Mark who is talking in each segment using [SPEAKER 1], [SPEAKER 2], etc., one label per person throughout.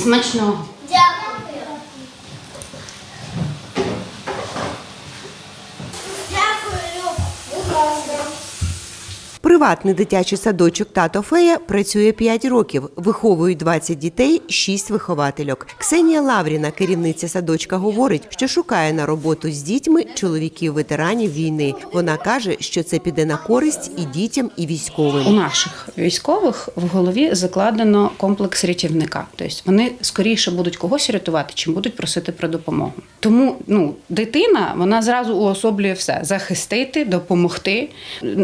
[SPEAKER 1] Смачного.
[SPEAKER 2] Приватний дитячий садочок Тато Фея працює 5 років. Виховують 20 дітей, 6 виховательок. Ксенія Лавріна, керівниця садочка, говорить, що шукає на роботу з дітьми чоловіків ветеранів війни. Вона каже, що це піде на користь і дітям, і військовим.
[SPEAKER 1] У наших військових в голові закладено комплекс рятівника. Тобто вони скоріше будуть когось рятувати, чим будуть просити про допомогу. Тому ну, дитина вона зразу уособлює все: захистити, допомогти.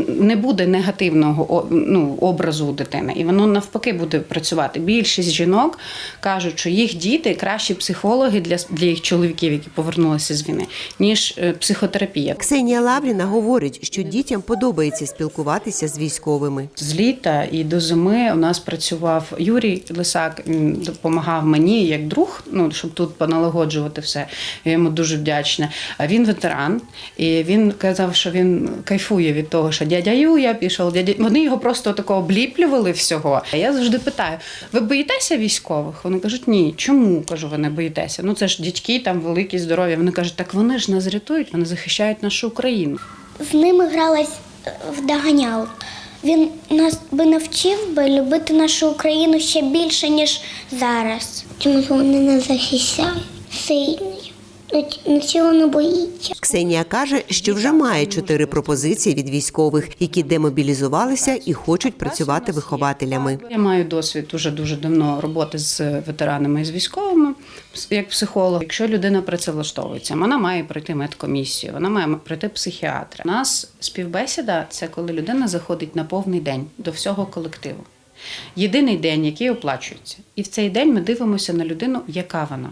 [SPEAKER 1] Не буде негативного ну, образу у дитини, і воно навпаки буде працювати. Більшість жінок кажуть, що їх діти кращі психологи для, для їх чоловіків, які повернулися з війни, ніж е, психотерапія.
[SPEAKER 2] Ксенія Лавріна говорить, що дітям подобається спілкуватися з військовими.
[SPEAKER 1] З літа і до зими у нас працював Юрій Лисак, він допомагав мені як друг, ну щоб тут поналагоджувати все. Я йому дуже вдячна. А він ветеран, і він казав, що він кайфує від того, що дядя Юя пішов, дядя. Вони його просто такого обліплювали всього. А я завжди питаю: ви боїтеся військових? Вони кажуть, ні. Чому? кажу, ви не боїтеся? Ну це ж дядьки там великі, здорові. Вони кажуть, так вони ж нас рятують, вони захищають нашу Україну.
[SPEAKER 3] З ними гралась е, в доганял. Він нас би навчив би любити нашу Україну ще більше, ніж зараз. Чому вони нас захищають? Сильний. Нічого не боїться.
[SPEAKER 2] Ксенія каже, що вже має чотири пропозиції від військових, які демобілізувалися і хочуть працювати вихователями.
[SPEAKER 1] Я маю досвід дуже дуже давно роботи з ветеранами і з військовими як психолог. Якщо людина працевлаштовується, вона має пройти медкомісію, вона має пройти психіатра. У нас співбесіда це коли людина заходить на повний день до всього колективу. Єдиний день, який оплачується, і в цей день ми дивимося на людину, яка вона.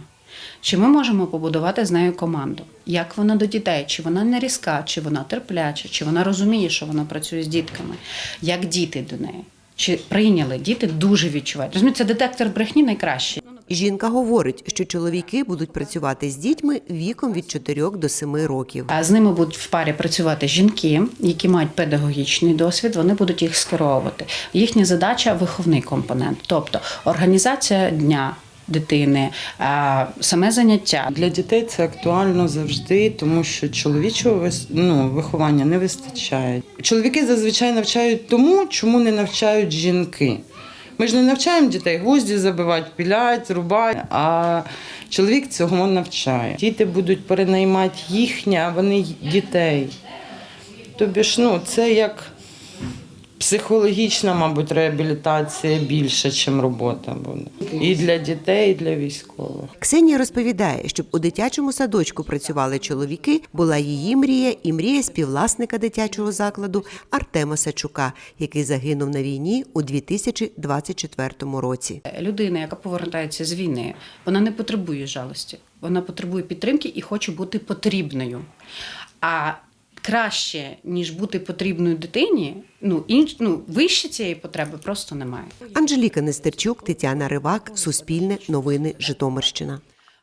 [SPEAKER 1] Чи ми можемо побудувати з нею команду? Як вона до дітей? Чи вона не різка, чи вона терпляча, чи вона розуміє, що вона працює з дітками? Як діти до неї? Чи прийняли? Діти дуже відчувають. Розумієте, це детектор брехні найкращий.
[SPEAKER 2] Жінка говорить, що чоловіки будуть працювати з дітьми віком від 4 до 7 років.
[SPEAKER 1] А з ними будуть в парі працювати жінки, які мають педагогічний досвід. Вони будуть їх скеровувати. Їхня задача виховний компонент, тобто організація дня. Дитини, а, саме заняття
[SPEAKER 4] Для дітей це актуально завжди, тому що чоловічого ну, виховання не вистачає. Чоловіки зазвичай навчають тому, чому не навчають жінки. Ми ж не навчаємо дітей гвозді забивати, пілять, рубати, а чоловік цього навчає. Діти будуть перенаймати їхнє, а вони дітей. Тобі ж ну, це як психологічна, мабуть, реабілітація більше, ніж робота буде. І для дітей, і для військових.
[SPEAKER 2] Ксенія розповідає, щоб у дитячому садочку працювали чоловіки, була її мрія і мрія співвласника дитячого закладу Артема Сачука, який загинув на війні у 2024 році.
[SPEAKER 1] людина, яка повертається з війни, вона не потребує жалості, вона потребує підтримки і хоче бути потрібною. А краще, ніж бути потрібною дитині, ну інш, ну вище цієї потреби просто немає.
[SPEAKER 2] Анжеліка Нестерчук, Тетяна Ривак, Суспільне, Новини, Житомирщина.